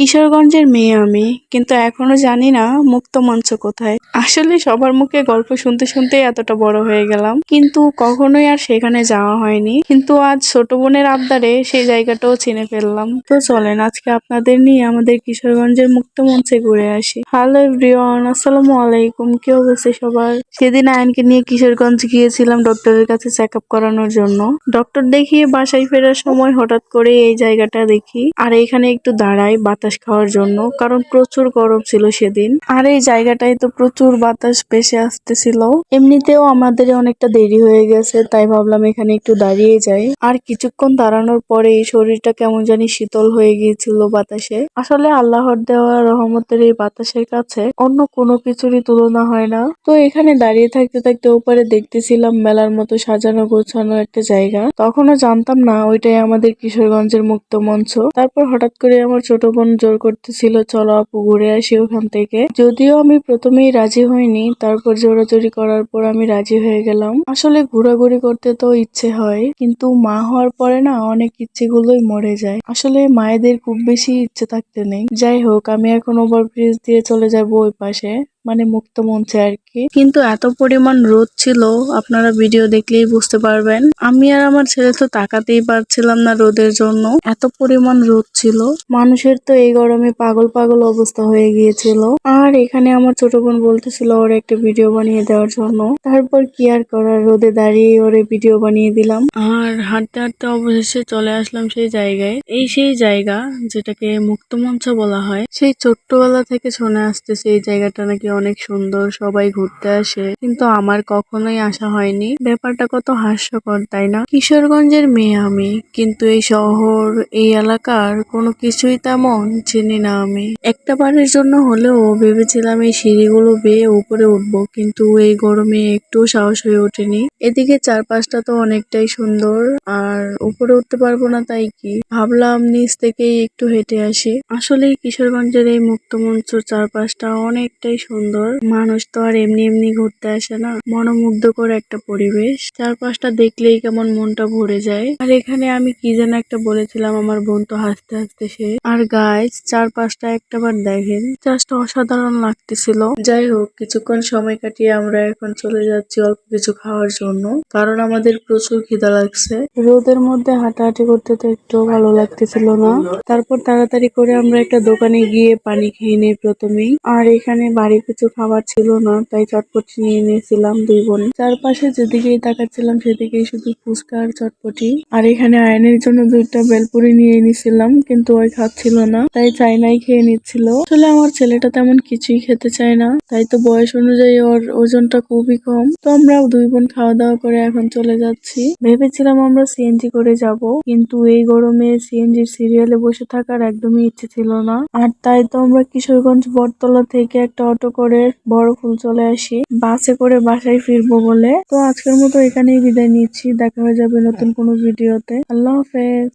কিশোরগঞ্জের মেয়ে আমি, কিন্তু এখনও জানি না মুক্ত মঞ্চ কোথায়। আসলে সবার মুখে গল্প শুনতে শুনতে এতটা বড় হয়ে গেলাম, কিন্তু কখনোই আর সেখানে যাওয়া হয়নি। কিন্তু আজ ছোট বোনের আবদারে সেই জায়গাটাও চিনে ফেললাম। তো চলেন, আজকে আপনাদের নিয়ে আমাদের কিশোরগঞ্জের মুক্ত মঞ্চে ঘুরে আসি। হ্যালো এভরিওয়ান, আসসালামু আলাইকুম, কি অবস্থা সবার? সেদিন আয়নকে নিয়ে কিশোরগঞ্জ গিয়েছিলাম ডক্টরের কাছে চেক আপ করানোর জন্য। ডক্টর দেখিয়ে বাসায় ফেরার সময় হঠাৎ করে এই জায়গাটা দেখি। আর এখানে একটু দাঁড়াই, বাতাস খাওয়ার জন্য, কারণ প্রচুর গরম ছিল সেদিন। আর এই জায়গাটায় তো প্রচুর বাতাস ভেসে আসতেছিল। এমনিতেও আমাদের অনেকটা দেরি হয়ে গেছে, তাই ভাবলাম এখানে একটু দাঁড়িয়ে যাই। আর কিছুক্ষণ দাঁড়ানোর পরে শরীরটা কেমন জানি শীতল হয়ে গিয়েছিল বাতাসে। আসলে আল্লাহর দেওয়া রহমতের এই বাতাসের কাছে অন্য কোনো কিছুরই তুলনা হয় না। তো এখানে দাঁড়িয়ে থাকতে থাকতে ওপারে দেখতেছিলাম মেলার মতো সাজানো গোছানো একটা জায়গা। তখনও জানতাম না, ওইটাই আমাদের কিশোরগঞ্জের মুক্ত মঞ্চ। তারপর হঠাৎ করে আমার ছোট বোন জোর করতেছিল, চলো আপু, ঘুরে আসি ওখান থেকে। যদিও আমি প্রথমেই রাজি হইনি, তারপর জোরাজোরি করার পর আমি রাজি হয়ে গেলাম। আসলে ঘোরাঘুরি করতে তো ইচ্ছে হয়, কিন্তু মা হওয়ার পরে না অনেক ইচ্ছেগুলোই মরে যায়। আসলে মায়েদের খুব বেশি ইচ্ছে থাকতে নেই। যাই হোক, আমি এখন ওভারব্রিজ দিয়ে চলে যাব ওই পাশে। মানে মুক্ত মঞ্চে আর কি। কিন্তু এত পরিমাণ রোদ ছিল আপনারা ভিডিও দেখলেই বুঝতে পারবেন। আমি আর আমার ছেলে তো তাকাতেই পারছিলাম না রোদের জন্য। এত পরিমাণ রোদ ছিল। মানুষের তো এই গরমে পাগল পাগল অবস্থা হয়ে গিয়েছিল। আর এখানে আমার ছোট বোন বলতেছিল ওর একটা ভিডিও বানিয়ে দেওয়ার জন্য। তারপর কি আর করার? রোদে দাঁড়িয়ে ওরে ভিডিও বানিয়ে দিলাম। আর হাঁটতে হাঁটতে অবশেষে চলে আসলাম সেই জায়গায়। এই সেই জায়গা যেটাকে মুক্ত মঞ্চ বলা হয়। সেই ছোট্টবেলা থেকে শুনে আসতেছে এই জায়গাটা নাকি অনেক সুন্দর, সবাই ঘুরতে আসে। কিন্তু আমার কখনোই আসা হয়নি। ব্যাপারটা কত হাস্যকর, তাই না? কিশোরগঞ্জের মেয়ে আমি, কিন্তু এই শহর, এই এলাকার কোনো কিছুই তেমন চিনি না আমি। একটা বারের জন্য হলেও ভেবেছিলাম এই সিঁড়িগুলো বেয়ে উপরে উঠবো, কিন্তু এই গরমে একটু সাহস হয়ে ওঠেনি। এদিকে চারপাশটা তো অনেকটাই সুন্দর, আর উপরে উঠতে পারব না তাই কি? ভাবলাম নিচ থেকেই একটু হেঁটে আসি। আসলে কিশোরগঞ্জের এই মুক্ত মঞ্চর চারপাশটা অনেকটাই সুন্দর। মানুষ তো আর এমনি এমনি ঘুরতে আসে না। মনোমুগ্ধকর একটা পরিবেশ। চারপাশটা দেখলেই কেমন মনটা ভরে যায়। আর এখানে আমি কি যেন একটা বলেছিলাম আমার বোন তো হাসতে হাসতে সে। আর গাইজ চারপাশটা একটাবার দেখেন। জাস্ট অসাধারণ লাগতেছিল। যাই হোক, কিছুক্ষণ সময় কাটিয়ে আমরা এখন চলে যাচ্ছি অল্প কিছু খাওয়ার জন্য। কারণ আমাদের প্রচুর খিদা লাগছে। রোদের মধ্যে হাঁটাহাঁটি করতে তো একটু ভালো লাগতেছিল না। তারপর তাড়াতাড়ি করে আমরা একটা দোকানে গিয়ে পানি খেয়ে নিই প্রথমেই। আর এখানে বাড়ি কিছু খাবার ছিল না, তাই চটপটি নিয়ে নিয়েছিলাম দুই বোন। চারপাশে যেদিকেই তাকাচ্ছিলাম সেদিকেই শুধু ফুচকা আর চটপটি। আর এখানে আয়নের জন্য দুইটা বেলপুরি নিয়ে নিছিলাম কিন্তু ওই খাচ্ছিল না, তাই চাইনাই খেয়ে নিচ্ছিল। আসলে আমার ছেলেটা তেমন কিছুই খেতে চায় না। তাই তো বয়স অনুযায়ী ওর ওজনটা খুবই কম। তো আমরা দুই বোন খাওয়া দাওয়া করে এখন চলে যাচ্ছি। ভেবেছিলাম আমরা সিএনজি করে যাব, কিন্তু এই গরমে সিএনজির সিরিয়ালে বসে থাকার একদমই ইচ্ছে ছিল না। আর তাই তো আমরা কিশোরগঞ্জ বটতলা থেকে একটা অটো করে বড় ফুল চলে আসি। বাসে করে বাসায় ফিরবো বলে। তো আজকের মতো এখানেই বিদায় নিচ্ছি। দেখা হয়ে যাবে নতুন কোনো ভিডিওতে। আল্লাহ হাফেজ।